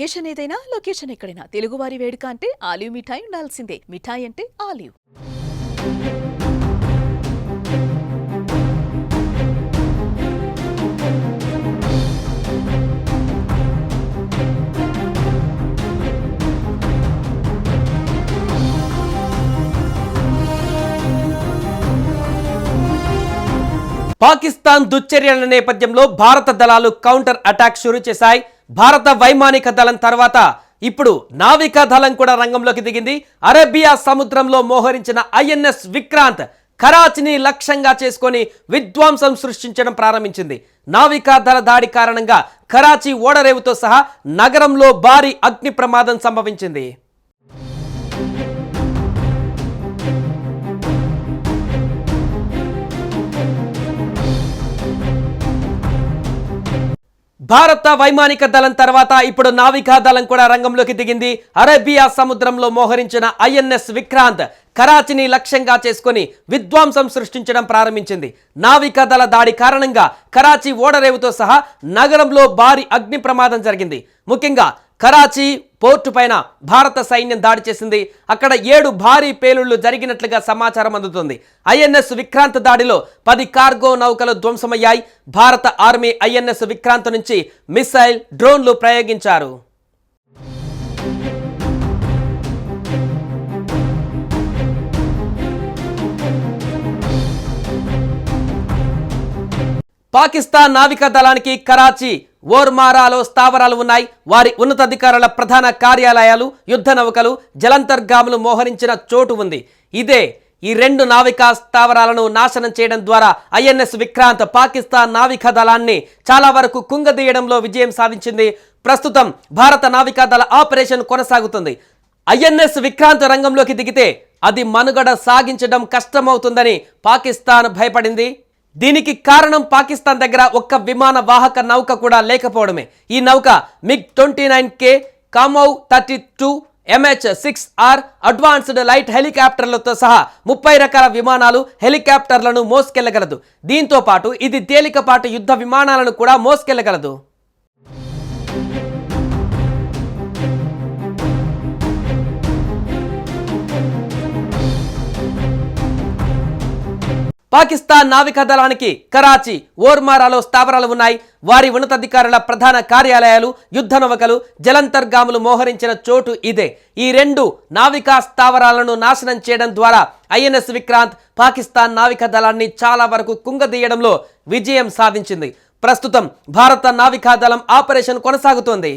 Occasion ఏదైనా location ఎక్కడైనా. తెలుగువారి వేడుక అంటే ఆలివ్ మిఠాయి ఉండాల్సిందే. మిఠాయి అంటే ఆలివ్. పాకిస్తాన్ దుశ్చర్యల నేపథ్యంలో భారత దళాలు కౌంటర్ అటాక్ షురూ చేశాయి. భారత వైమానిక దళం తర్వాత ఇప్పుడు నావికా దళం కూడా రంగంలోకి దిగింది. అరేబియా సముద్రంలో మోహరించిన ఐఎన్ఎస్ విక్రాంత్ కరాచిని లక్ష్యంగా చేసుకొని విధ్వంసం సృష్టించడం ప్రారంభించింది. నావికా దళ దాడి కారణంగా కరాచీ ఓడరేవుతో సహా నగరంలో భారీ అగ్ని ప్రమాదం సంభవించింది. భారత వైమానిక దళం తర్వాత ఇప్పుడు నావికా దళం కూడా రంగంలోకి దిగింది. అరేబియా సముద్రంలో మోహరించిన ఐఎన్ఎస్ విక్రాంత్ కరాచిని లక్ష్యంగా చేసుకుని విధ్వంసం సృష్టించడం ప్రారంభించింది. నావికా దళ దాడి కారణంగా కరాచీ ఓడరేవుతో సహా నగరంలో భారీ అగ్ని ప్రమాదం జరిగింది. ముఖ్యంగా కరాచీ పోర్టు పైన భారత సైన్యం దాడి చేసింది. అక్కడ ఏడు భారీ పేలుళ్ళు జరిగినట్లుగా సమాచారం అందుతుంది. ఐఎన్ఎస్ విక్రాంత్ దాడిలో పది కార్గో నౌకలు ధ్వంసమయ్యాయి. భారత ఆర్మీ ఐఎన్ఎస్ విక్రాంత్ నుంచి మిసైల్ డ్రోన్లు ప్రయోగించారు. పాకిస్తాన్ నావికా దళానికి కరాచీ ఓర్మారాలో స్థావరాలు ఉన్నాయి. వారి ఉన్నతాధికారుల ప్రధాన కార్యాలయాలు యుద్ధ నౌకలు జలంతర్గాములు మోహరించిన చోటు ఉంది. ఇదే ఈ రెండు నావికా స్థావరాలను నాశనం చేయడం ద్వారా ఐఎన్ఎస్ విక్రాంత్ పాకిస్తాన్ నావికా దళాన్ని చాలా వరకు కుంగదీయడంలో విజయం సాధించింది. ప్రస్తుతం భారత నావికా దళ ఆపరేషన్ కొనసాగుతుంది. ఐఎన్ఎస్ విక్రాంత్ రంగంలోకి దిగితే అది మనుగడ సాగించడం కష్టమవుతుందని పాకిస్తాన్ భయపడింది. దీనికి కారణం పాకిస్తాన్ దగ్గర ఒక్క విమాన వాహక నౌక కూడా లేకపోవడమే. ఈ నౌక MiG twenty nine K Kamov thirty two MH six R advanced light హెలికాప్టర్లతో సహా ముప్పై రకాల విమానాలు హెలికాప్టర్లను మోసుకెళ్ళగలదు. దీంతో పాటు ఇది తేలికపాటు యుద్ధ విమానాలను కూడా మోసుకెళ్ళగలదు. పాకిస్తాన్ నావికా దళానికి కరాచీ ఓర్మారాలో స్థావరాలు ఉన్నాయి. వారి ఉన్నతాధికారుల ప్రధాన కార్యాలయాలు యుద్ధ నౌకలు జలంతర్గాములు మోహరించిన చోటు ఇదే. ఈ రెండు నావికా స్థావరాలను నాశనం చేయడం ద్వారా ఐఎన్ఎస్ విక్రాంత్ పాకిస్తాన్ నావికా దళాన్ని చాలా వరకు కుంగదీయడంలో విజయం సాధించింది. ప్రస్తుతం భారత నావికా దళం ఆపరేషన్ కొనసాగుతోంది.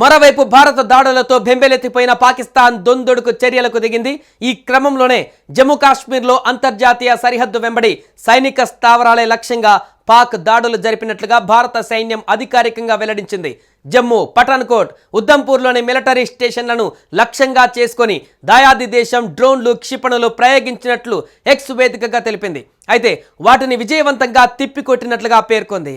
మరోవైపు భారత దాడులతో బెంబెలెత్తిపోయిన పాకిస్తాన్ దొందుడుకు చర్యలకు దిగింది. ఈ క్రమంలోనే జమ్మూ కాశ్మీర్లో అంతర్జాతీయ సరిహద్దు వెంబడి సైనిక స్థావరాలే లక్ష్యంగా పాక్ దాడులు జరిపినట్లుగా భారత సైన్యం అధికారికంగా వెల్లడించింది. జమ్మూ పఠాన్కోట్ ఉద్దంపూర్లోని మిలిటరీ స్టేషన్లను లక్ష్యంగా చేసుకొని దాయాది దేశం డ్రోన్లు క్షిపణులు ప్రయోగించినట్లు ఎక్స్ వేదికగా తెలిపింది. అయితే వాటిని విజయవంతంగా తిప్పికొట్టినట్లుగా పేర్కొంది.